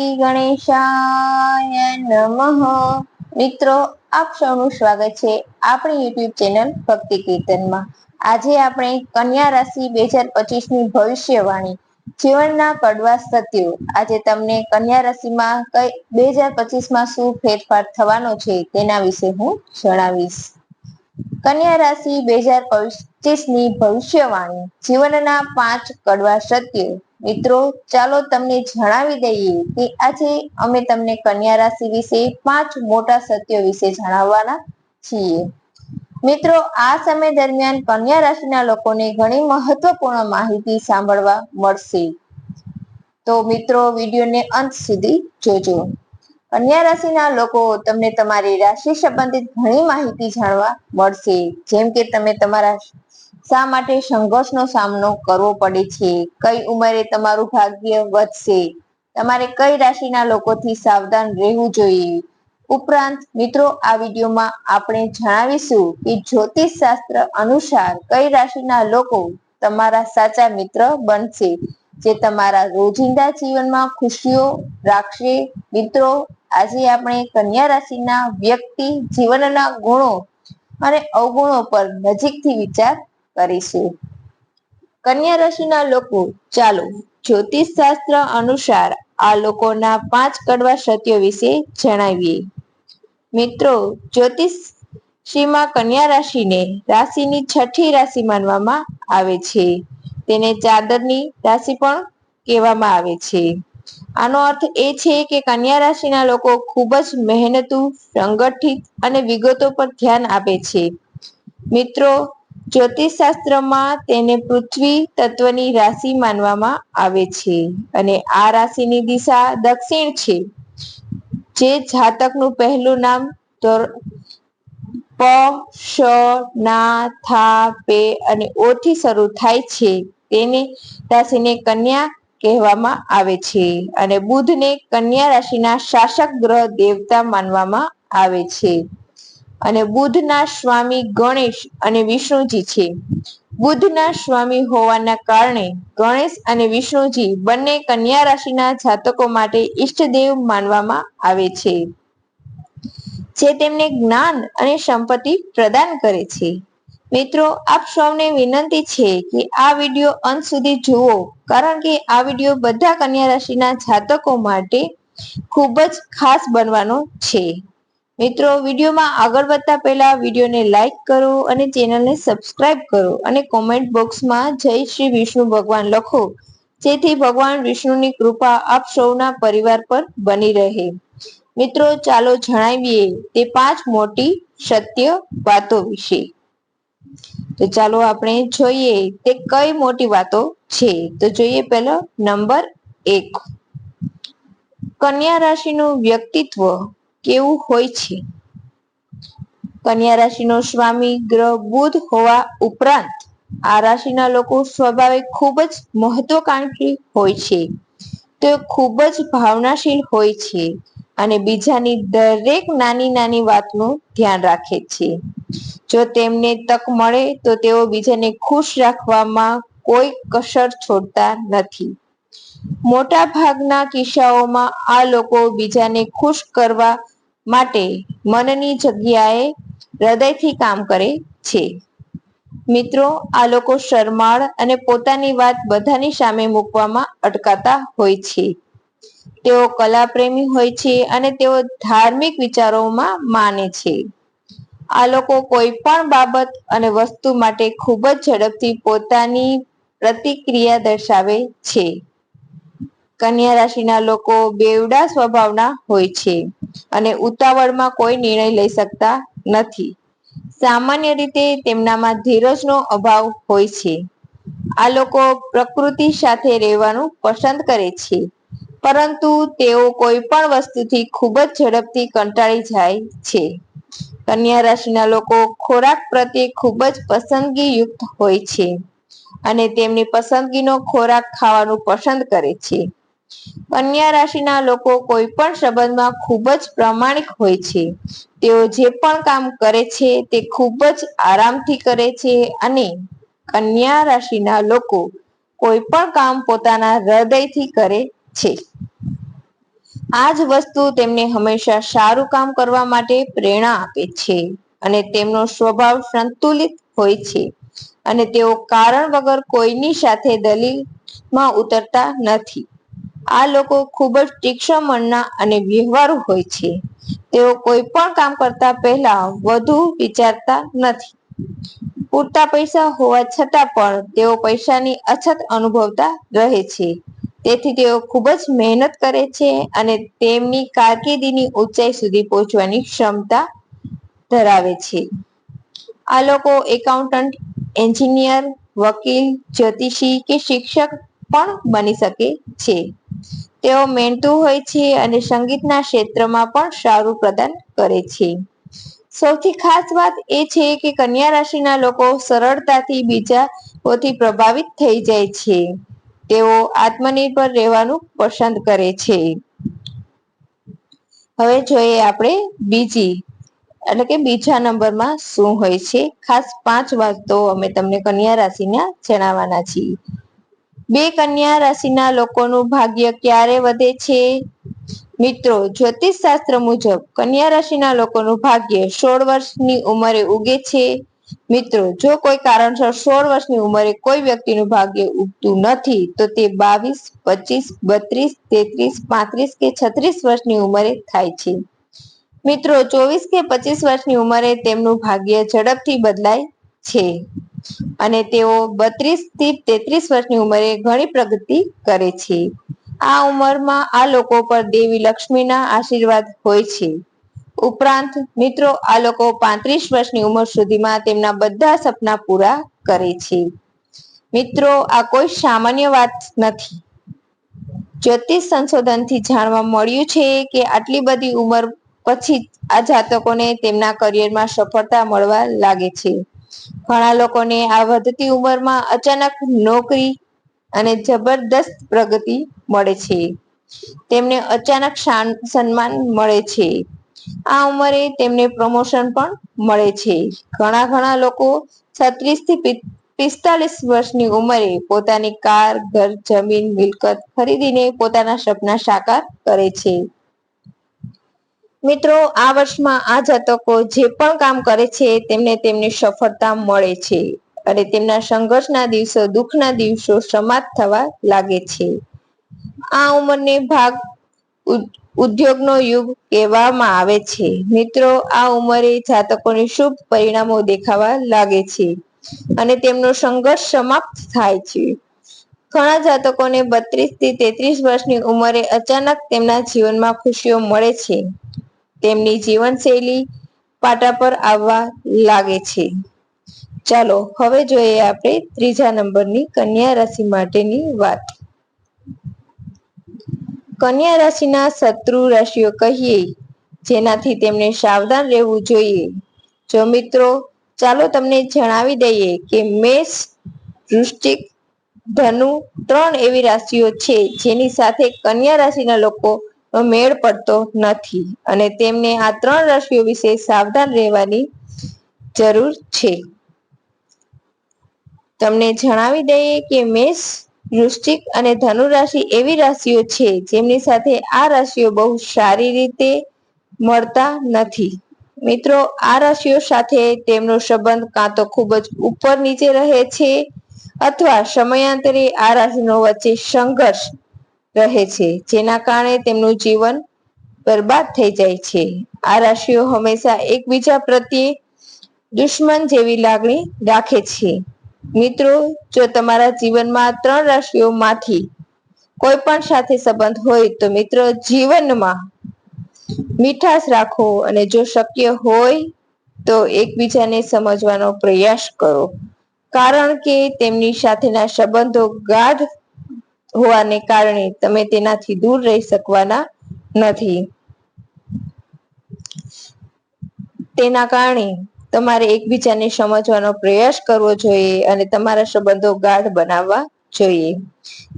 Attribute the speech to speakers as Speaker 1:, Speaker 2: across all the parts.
Speaker 1: ગણેશાય નમઃ. મિત્રો, આપ સૌનું સ્વાગત છે આપણી યુટ્યુબ ચેનલ ભક્તિ કીર્તનમાં. આજે આપણે કન્યા રાશિ બે હજાર પચીસની ભવિષ્યવાણી, જીવનના કડવા સત્યો. આજે તમને કન્યા રાશિમાં કઈ બે હજાર પચીસમાં શું ફેરફાર થવાનો છે તેના વિશે હું જણાવીશ. કન્યા રાશિ બે હજાર પચીસની ભવિષ્યવાણી, જીવનના પાંચ કડવા સત્યો. મિત્રો, ચાલો તમને જણાવી દઈએ કે આજે અમે તમને કન્યા રાશિ વિશે પાંચ મોટા સત્યો વિશે જણાવવાના છીએ. મિત્રો, આ સમય દરમિયાન કન્યા રાશિના લોકોને ઘણી મહત્વપૂર્ણ માહિતી સાંભળવા મળશે. તો મિત્રો, વિડીયોને અંત સુધી જોજો. કન્યા રાશિના લોકો તમને તમારી રાશિ સંબંધિત ઘણી માહિતી જાણવા મળશે. જેમ કે તમે તમારા શા માટે સંઘર્ષનો સામનો કરવો પડે છે? કઈ ઉંમરે તમારું ભાગ્ય વધશે? તમારે કઈ રાશિના લોકોથી સાવધાન રહેવું જોઈએ? ઉપરાંત, મિત્રો, આ વિડીયોમાં આપણે જણાવીશું કે જ્યોતિષ શાસ્ત્ર અનુસાર કઈ રાશિના લોકો તમારા સાચા મિત્ર બનશે, જે તમારા રોજિંદા જીવનમાં ખુશીઓ રાખશે. મિત્રો, આજે આપણે કન્યા રાશિના વ્યક્તિ જીવનના ગુણો અને અવગુણો પર નજીકથી વિચાર કરીશું. કન્યા રાશિના લોકો, ચાલો જ્યોતિષ શાસ્ત્ર અનુસાર આ લોકોના પાંચ કડવા સત્યો વિશે જણાવીએ. મિત્રો જ્યોતિષ શ્રીમાં કન્યા રાશિને રાશિની છઠ્ઠી રાશિ માનવામાં આવે છે. તેને ચાદરની રાશિ પણ કહેવામાં આવે છે. આનો અર્થ એ છે કે કન્યા રાશિના લોકો ખૂબ જ મહેનતુ, સંગઠિત અને વિગતો પર ધ્યાન આપે છે. મિત્રો જ્યોતિષ શાસ્ત્રમાં તેને પૃથ્વી તત્વની રાશિ માનવામાં આવે છે અને આ રાશિની દિશા દક્ષિણ છે. જે જાતકનું પહેલું નામ પ શ ના, થા, પે અને ઓથી શરૂ થાય છે. તેને રાશિને કન્યા કહેવામાં આવે છે અને બુધને કન્યા રાશિના શાસક ગ્રહ દેવતા માનવામાં આવે છે. અને બુદ્ધના સ્વામી ગણેશ અને વિષ્ણુજી છે. બુદ્ધના સ્વામી હોવાના કારણે ગણેશ અને વિષ્ણુજી બંને કન્યા રાશિના જાતકો માટે ઈષ્ટદેવ માનવામાં આવે છે, જે તેમને જ્ઞાન અને સંપત્તિ પ્રદાન કરે છે. મિત્રો, આપ સૌને વિનંતી છે કે આ વીડિયો અંત સુધી જુઓ, કારણ કે આ વીડિયો બધા કન્યા રાશિના જાતકો માટે ખૂબ જ ખાસ બનવાનો છે. મિત્રો, વિડીયોમાં આગળ વધતા પહેલા વિડીયોને લાઈક કરો અને ચેનલને સબસ્ક્રાઇબ કરો અને કોમેન્ટ બોક્સમાં જય શ્રી વિષ્ણુ ભગવાન લખો. જેથી ભગવાન વિષ્ણુની કૃપા આપ સૌના પરિવાર પર બની રહે. મિત્રો, ચાલો જણાવીએ તે પાંચ મોટી સત્ય વાતો વિશે. તો ચાલો આપણે જોઈએ તે કઈ મોટી વાતો છે. તો જોઈએ પહેલો, નંબર એક. કન્યા રાશિનું વ્યક્તિત્વ કેવું હોય છે? કન્યા રાશિનો સ્વામી ગ્રહ બુધ હોવા ઉપરાંત આ રાશિના લોકો સ્વભાવે ખૂબ જ મહત્વકાંક્ષી હોય છે. તેઓ ખૂબ જ ભાવનાશીલ હોય છે અને બીજાની દરેક નાની નાની વાતનું ધ્યાન રાખે છે. જો તેમને તક મળે તો તેઓ બીજાને ખુશ રાખવામાં કોઈ કસર છોડતા નથી. મોટા ભાગના કિસ્સાઓમાં આ લોકો બીજાને ખુશ કરવા માટે મનની જગ્યાએ હૃદયથી કામ કરે છે. મિત્રો, આ લોકો શરમાળ અને પોતાની વાત બધાની સામે મૂકવામાં અટકાતા હોય છે. તેઓ કલાપ્રેમી હોય છે અને તેઓ ધાર્મિક વિચારોમાં માને છે. આ લોકો કોઈ પણ બાબત અને વસ્તુ માટે ખૂબ જ ઝડપથી પોતાની પ્રતિક્રિયા દર્શાવે છે. કન્યા રાશિના લોકો બેવડા સ્વભાવના હોય છે. અને ઉતાવળમાં કોઈ નિર્ણય લઈ શકતા નથી. સામાન્ય રીતે તેમનામાં ધીરજનો અભાવ હોય છે. આ લોકો પ્રકૃતિ સાથે રહેવાનું પસંદ કરે છે. પરંતુ તેઓ કોઈ પણ વસ્તુથી ખૂબ જ ઝડપથી કંટાળી જાય છે. કન્યા રાશિના લોકો ખોરાક પ્રત્યે ખૂબ જ પસંદગી યુક્ત હોય છે અને તેમની પસંદગીનો ખોરાક ખાવાનું પસંદ કરે છે. કન્યા રાશિના લોકો કોઈ પણ સંબંધમાં ખૂબ જ પ્રમાણિક હોય છે. તેઓ જે પણ કામ કરે છે તે ખૂબ જ આરામથી કરે છે અને કન્યા રાશિના લોકો કોઈ પણ કામ પોતાના હૃદયથી કરે છે. આ જ વસ્તુ તેમને હંમેશા સારું કામ કરવા માટે પ્રેરણા આપે છે અને તેમનો સ્વભાવ સંતુલિત હોય છે અને તેઓ કારણ વગર કોઈની સાથે દલીલમાં ઉતરતા નથી. આ લોકો ખૂબ જ તીક્ષ્ણ મનના અને વ્યવહારુ હોય છે. તેઓ કોઈ પણ કામ કરતા પહેલા વધુ વિચારતા નથી. પૂરતા પૈસા હોવા છતાં પણ તેઓ પૈસાની અછત અનુભવતા રહે છે. તેથી તેઓ ખૂબ જ મહેનત કરે છે અને તેમની કારકિર્દીની ઊંચાઈ સુધી પહોંચવાની ક્ષમતા ધરાવે છે. આ લોકો એકાઉન્ટન્ટ એન્જિનિયર વકીલ, જ્યોતિષી કે શિક્ષક પણ બની શકે છે. તેઓ મહેનતુ હોય છે અને સંગીતના ક્ષેત્રમાં પણ સારું પ્રદાન કરે છે. સૌથી ખાસ વાત એ છે કે કન્યા રાશિના લોકો સરળતાથી બીજાઓથી પ્રભાવિત થઈ જાય છે. તેઓ આત્મનિર્ભર રહેવાનું પસંદ કરે છે. હવે જોઈએ આપણે બીજી, એટલે કે બીજા નંબરમાં શું હોય છે? ખાસ પાંચ વાતો અમે તમને કન્યા રાશિના જણાવવાના છીએ. બે કન્યા રાશિના લોકોનું ભાગ્ય ક્યારે વધે છે? મિત્રો જ્યોતિષ શાસ્ત્ર મુજબ કન્યા રાશિના લોકોનું ભાગ્ય સોળ વર્ષની ઉંમરે ઉગે છે. મિત્રો, જો કોઈ કારણસર સોળ વર્ષની ઉંમરે કોઈ વ્યક્તિનું ભાગ્ય ઉગતું નથી, તો તે બાવીસ, પચીસ, બત્રીસ, તેત્રીસ, પાંત્રીસ કે છત્રીસ વર્ષની ઉંમરે થાય છે. મિત્રો, ચોવીસ કે પચીસ વર્ષની ઉંમરે તેમનું ભાગ્ય ઝડપથી બદલાય છે. અને તેઓ બત્રીસથી તેત્રીસ વર્ષની ઉંમરે ઘણી પ્રગતિ કરે છે. આ ઉંમરમાં આ લોકો પર દેવી લક્ષ્મીના આશીર્વાદ હોય છે. ઉપરાંત મિત્રો, આ લોકો પાંત્રીસ વર્ષની ઉંમર સુધીમાં તેમના બધા સપના પૂરા કરે છે. મિત્રો, આ કોઈ સામાન્ય વાત નથી. જ્યોતિષ સંશોધનથી જાણવા મળ્યું છે કે આટલી બધી ઉંમર પછી આ જાતકોને તેમના કરિયરમાં સફળતા મળવા લાગે છે. ઘણા લોકોને આ વધતી ઉંમરમાં અચાનક નોકરી અને જબરદસ્ત પ્રગતિ મળે છે. તેમને અચાનક સન્માન મળે છે. આ ઉંમરે તેમને પ્રમોશન પણ મળે છે. ઘણા ઘણા લોકો છત્રીસથી પિસ્તાલીસ વર્ષની ઉંમરે પોતાની કાર, ઘર, જમીન, મિલકત ખરીદીને પોતાના સપના સાકાર કરે છે. મિત્રો, આ વર્ષમાં આ જાતકો જે પણ કામ કરે છે, તેમને તેમની સફળતા મળે છે અને તેમના સંઘર્ષના દિવસો, દુઃખના દિવસો સમાપ્ત થવા લાગે છે. આ ઉંમરને ભાગ ઉદ્યોગનો યુગ કહેવામાં આવે છે. મિત્રો, આ ઉંમરે જાતકોને શુભ પરિણામો દેખાવા લાગે છે અને તેમનો સંઘર્ષ સમાપ્ત થાય છે. ઘણા જાતકોને બત્રીસથી તેત્રીસ વર્ષની ઉંમરે અચાનક તેમના જીવનમાં ખુશીઓ મળે છે. તેમની જીવનશૈલી પાટા પર આવવા લાગે છે. ચાલો, હવે જોઈએ આપણે ત્રીજા નંબરની કન્યા રાશિ માટેની વાત. કન્યા રાશિના શત્રુ રાશિઓ કહીએ, જેનાથી તેમને સાવધાન રહેવું જોઈએ. જો મિત્રો, ચાલો તમને જણાવી દઈએ કે મેષ, વૃશ્ચિક, ધનુ ત્રણ એવી રાશિઓ છે જેની સાથે કન્યા રાશિના લોકો મેળ પડતો નથી અને તેમને આ ત્રણ રાશિઓ વિશે સાવધાન રહેવાની જરૂર છે. તમને જણાવી દઈએ કે મેષ, વૃશ્ચિક અને ધનુ રાશિ એવી રાશિઓ છે જેમની સાથે આ રાશિઓ બહુ સારી રીતે મળતા નથી. મિત્રો, આ રાશિઓ સાથે તેમનો સંબંધ કાં તો ખૂબ જ ઉપર નીચે રહે છે અથવા સમયાંતરે આ રાશિનો વચ્ચે સંઘર્ષ રહે છે, જેના કારણે તેમનું જીવન બરબાદ થઈ જાય છે. આ રાશિઓ હંમેશા એકબીજા પ્રત્યે દુશ્મન જેવી લાગણી રાખે છે. મિત્રો, જો તમારા જીવનમાં ત્રણ રાશિઓમાંથી કોઈ પણ સાથે સંબંધ હોય, તો મિત્રો, જીવનમાં મીઠાશ રાખો અને જો શક્ય હોય, તો એકબીજાને સમજવાનો પ્રયાસ કરો. કારણ કે તેમની સાથેના સંબંધો ગાઢ હોવાને કારણે તમે તેનાથી દૂર રહી શકવાના નથી. તેના કારણે તમારે એકબીજાને સમજવાનો પ્રયાસ કરવો જોઈએ અને તમારા સંબંધો ગાઢ બનાવવા જોઈએ.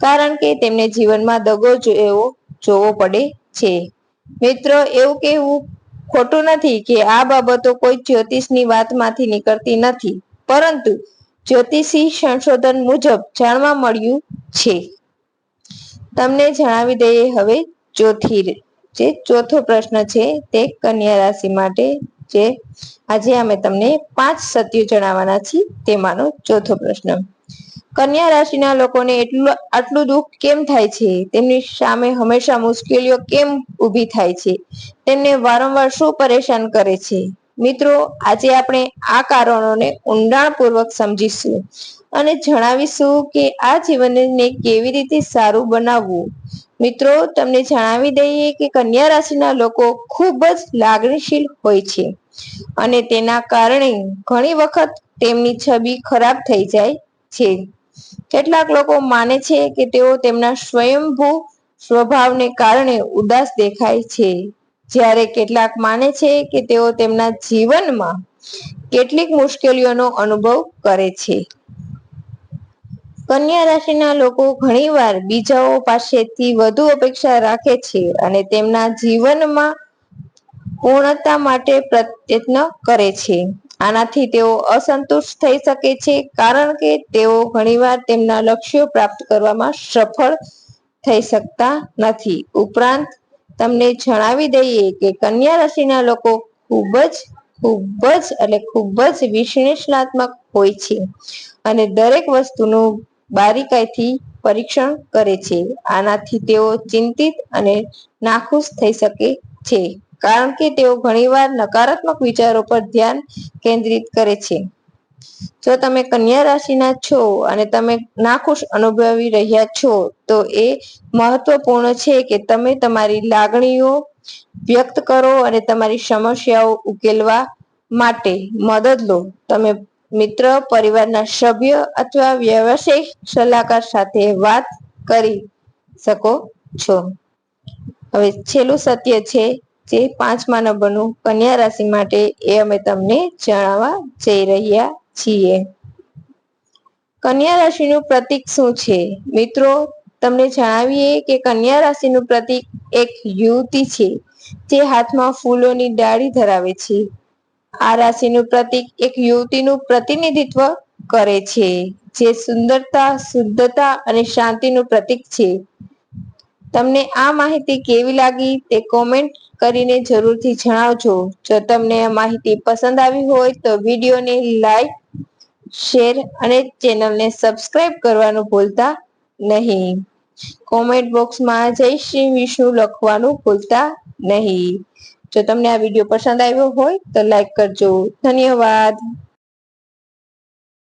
Speaker 1: કારણ કે તેમને જીવનમાં દગો એવો જોવો પડે છે. મિત્રો, એવું કેવું ખોટું નથી કે આ બાબતો કોઈ જ્યોતિષની વાતમાંથી નીકળતી નથી. પરંતુ જ્યોતિષી સંશોધન મુજબ જાણવા મળ્યું છે. તમને જણાવી દઈએ હવે ચોથી જે ચોથો પ્રશ્ન છે તે કન્યા રાશિ માટે જે આજે અમે તમને પાંચ સત્યો જણાવવાના છીએ તેમાંનો ચોથો પ્રશ્ન. કન્યા રાશિના લોકોને એટલું આટલું દુઃખ કેમ થાય છે? તેમની સામે હંમેશા મુશ્કેલીઓ કેમ ઊભી થાય છે? તેમને વારંવાર શું પરેશાન કરે છે? મિત્રો, આજે આપણે આ કારણોને ઊંડાણપૂર્વક સમજીશું અને જણાવીશું કે આ જીવનને કેવી રીતે સારું બનાવવું. મિત્રો, તમને જણાવી દઈએ કે કન્યા રાશિના લોકો ખૂબ જ લાગણીશીલ હોય છે અને તેના કારણે ઘણી વખત તેમની છબી ખરાબ થઈ જાય છે. કેટલાક લોકો માને છે કે તેઓ તેમના સ્વયંભૂ સ્વભાવને કારણે ઉદાસ દેખાય છે. જ્યારે કેટલાક માને છે કે તેઓ તેમના જીવનમાં કેટલીક મુશ્કેલીઓનો અનુભવ કરે છે. કન્યા રાશિના લોકો ઘણીવાર બીજાઓ પાસેથી વધુ અપેક્ષા રાખે છે અને તેમના જીવનમાં પૂર્ણતા માટે પ્રયત્ન કરે છે. આનાથી તેઓ અસંતુષ્ટ થઈ શકે છે કારણ કે તેઓ ઘણીવાર તેમના લક્ષ્યો પ્રાપ્ત કરવામાં સફળ થઈ શકતા નથી. ઉપરાંત તમને જણાવી દઈએ કે કન્યા રાશિના લોકો ખૂબ જ ખૂબ જ એટલે ખૂબ જ વિશ્લેષણાત્મક હોય છે અને દરેક વસ્તુનું બારીકાઈથી પરીક્ષણ કરે છે. આનાથી તેઓ ચિંતિત અને નાખુશ થઈ શકે છે, કારણ કે તેઓ ઘણીવાર નકારાત્મક વિચારો પર ધ્યાન કેન્દ્રિત કરે છે. જો તમે કન્યા રાશિના છો અને તમે નાખુશ અનુભવી રહ્યા છો, તો એ મહત્વપૂર્ણ છે કે તમે તમારી લાગણીઓ વ્યક્ત કરો અને તમારી સમસ્યાઓ ઉકેલવા માટે મદદ લો. તમે મિત્ર, પરિવારના સભ્ય અથવા વ્યવસાયિક સલાહકાર સાથે વાત કરી શકો છો. હવે છેલ્લું સત્ય છે જે પાંચમા નંબરનું, કન્યા રાશિ માટે એ અમે તમને જણાવવા જઈ રહ્યા છીએ. કન્યા રાશિનું પ્રતીક શું છે? મિત્રો, તમને જણાવીએ કે કન્યા રાશિનું પ્રતીક એક યુવતી છે, જે હાથમાં ફૂલોની ડાળી ધરાવે છે. આ રાશિનું પ્રતીક એક યુવતીનું પ્રતિનિધિત્વ કરે છે, જે સુંદરતા, શુદ્ધતા અને શાંતિનું પ્રતીક છે. તમને આ માહિતી કેવી લાગી તે કોમેન્ટ કરીને જરૂરથી જણાવજો. જો તમને આ માહિતી પસંદ આવી હોય તો વિડીયોને લાઈક શેર અને ચેનલને સબસ્ક્રાઇબ કરવાનું ભૂલતા નહીં. કોમેન્ટ બોક્સમાં જય શ્રી વિષ્ણુ લખવાનું ભૂલતા નહીં. જો તમને આ વીડિયો પસંદ આવ્યો હોય તો લાઈક કરજો. ધન્યવાદ.